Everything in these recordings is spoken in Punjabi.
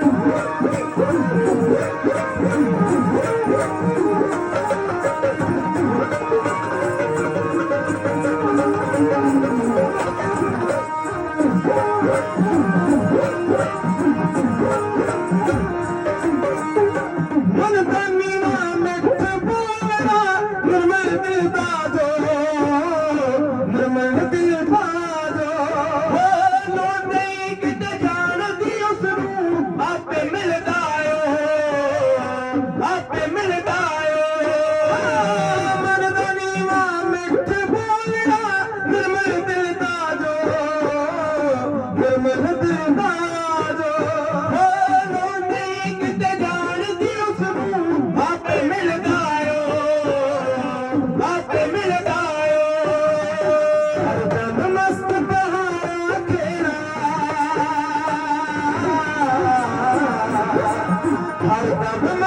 What? Thank you.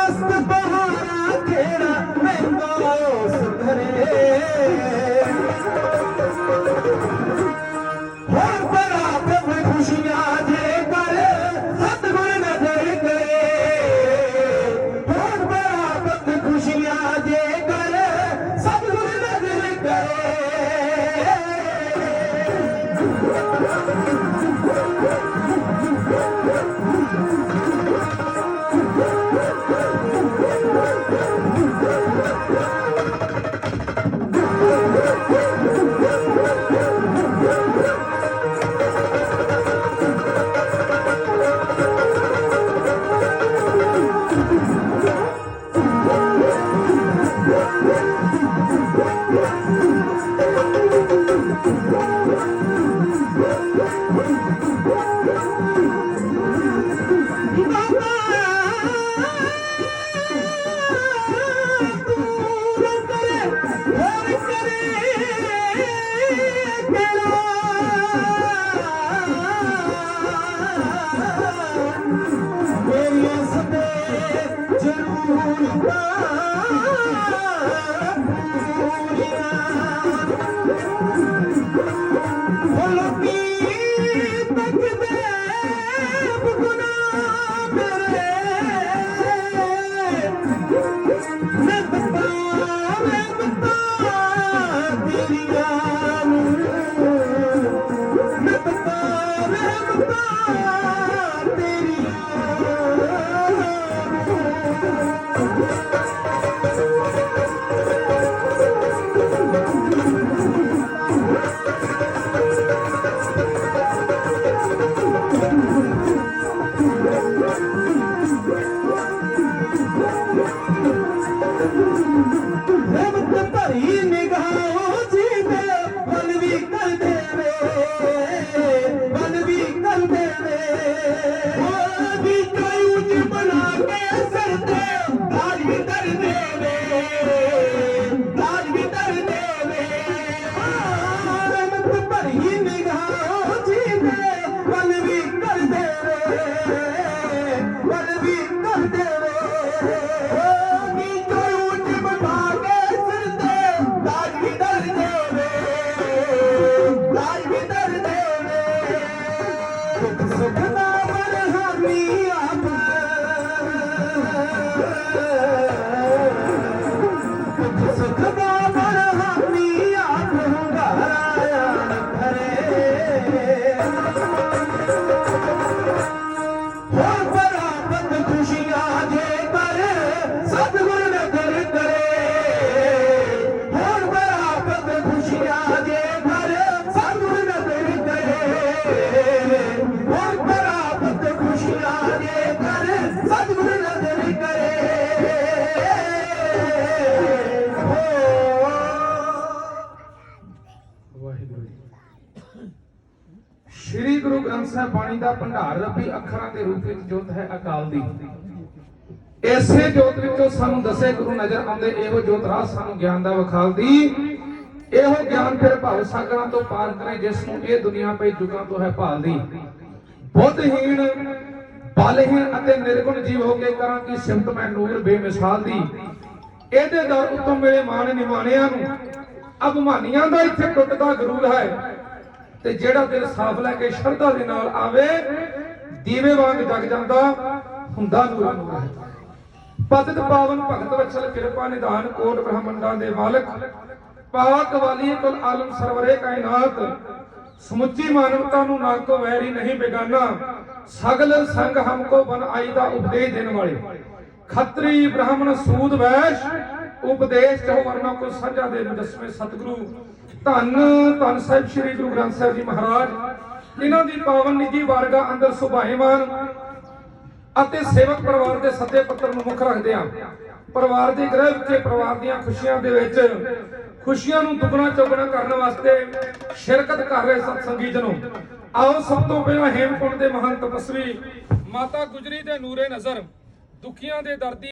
Well. ਮੈਂ ਗੁਰੂ ਗ੍ਰੰਥ ਸਾਹਿਬ ਬਾਣੀ ਦਾ ਭੰਡਾਰ ਰੱਬੀ ਅੱਖਰਾਂ ਦੇ ਰੂਪ ਵਿੱਚ ਜੋਤ ਹੈ ਅਕਾਲ ਦੀ। ਇਸੇ ਜੋਤ ਵਿੱਚੋਂ ਸਾਨੂੰ ਦਸੇ ਗੁਰੂ ਨਜ਼ਰ ਆਉਂਦੇ, ਇਹੋ ਜੋਤ ਰਾਹ ਸਾਨੂੰ ਗਿਆਨ ਦਾ ਵਿਖਾਲਦੀ ਇਹੋ ਗਿਆਨ ਫਿਰ ਭਵ ਸਾਗਰਾਂ ਤੋਂ ਪਾਰ ਕਰੇ, ਜਿਸ ਨੂੰ ਇਹ ਦੁਨੀਆ ਪਈ ਜੁਗਾਂ ਤੋਂ ਹੈ ਭਾਲਦੀ ਬੁੱਧਹੀਣ, ਬਲਹੀਣ ਅਤੇ ਨਿਰਗੁਣ ਜੀਵ ਹੋ ਕੇ ਕਰਾਂ ਕੀ ਸਿਮਤ ਮੈਂ ਨੂਰ ਬੇਮਿਸਾਲ ਦੀ। ਇਹਦੇ ਦਰ ਉਤੋਂ ਮਿਲੇ ਮਾਣ ਨਿਮਾਣਿਆਂ ਨੂੰ। ਅਭਮਾਨੀਆਂ ਦਾ ਇੱਥੇ ਟੁੱਟਦਾ ਗਰੂਰ ਹੈ। ਤੇ ਜਿਹੜਾ ਦਿਲ ਸਾਫ਼ ਲੈ ਕੇ ਸ਼ਰਧਾ ਦੇ ਨਾਲ ਆਵੇ, ਦੀਵੇ ਵਾਂਗ ਜਗ ਜਾਂਦਾ, ਹੁੰਦਾ ਨੂਰ ਨੂਰ ਹੈ ਪਤਿਤ ਪਾਵਨ, ਭਗਤ ਵਛਲ ਕਿਰਪਾ ਨਿਧਾਨ, ਕੋਟ ਬ੍ਰਹਮੰਡਾਂ ਦੇ ਮਾਲਕ, ਪਾਕ ਵਾਲੀ ਕੁਲ ਆਲਮ ਸਰਵਰੇ ਕਾਇਨਾਤ, ਸਮੁੱਚੀ ਮਾਨਵਤਾ ਨੂੰ ਨਾ ਕੋ ਵੈਰੀ ਨਹੀਂ ਬੇਗਾਨਾ, ਸਗਲ ਸੰਗ ਹਮਕੋ ਬਨ ਆਈ ਦਾ ਉਪਦੇਸ਼ ਦੇਣ ਵਾਲੇ। ਖੱਤਰੀ ਬ੍ਰਾਹਮਣ ਸੂਦ ਵੈਸ਼, ਉਪਦੇਸ਼ ਚੋ ਵਰਨਾ ਕੋ ਸਾਂਝਾ ਦੇ ਦਸਵੇਂ ਸਤਿਗੁਰੂ। ਧੰਨ ਧੰਨ ਸਾਹਿਬ ਸ੍ਰੀ ਗੁਰੂ ਗ੍ਰੰਥ ਸਾਹਿਬ ਜੀ ਮਹਾਰਾਜ। ਇਹਨਾਂ ਦੀ ਪਾਵਨ ਨਿੱਜੀ ਵਾਰਗਾ ਅੰਦਰ ਸੁਭਾਏਮਾਨ ਅਤੇ ਸੇਵਕ ਪਰਿਵਾਰ ਦੇ ਸੱਦੇ ਪੱਤਰ ਨੂੰ ਮੁੱਖ ਰੱਖਦੇ ਆ ਪਰਿਵਾਰ ਦੇ ਗ੍ਰਹਿ ਵਿੱਚ ਪਰਿਵਾਰ ਦੀਆਂ ਖੁਸ਼ੀਆਂ ਦੇ ਵਿੱਚ ਖੁਸ਼ੀਆਂ ਨੂੰ ਦੁੱਗਣਾ ਚੌਗਣਾ ਕਰਨ ਵਾਸਤੇ ਸ਼ਿਰਕਤ ਕਰ ਰਹੇ ਸਤਸੰਗੀ ਜਨੋ। ਆਓ ਸਭ ਤੋਂ ਪਹਿਲਾਂ ਹੇਮਕੁੰਡ ਦੇ ਮਹਾਨ ਤਪਸਵੀ ਮਾਤਾ ਗੁਜਰੀ ਦੇ ਨੂਰੇ ਨਜ਼ਰ ਦੁਖੀਆਂ ਦੇ ਦਰਦੀ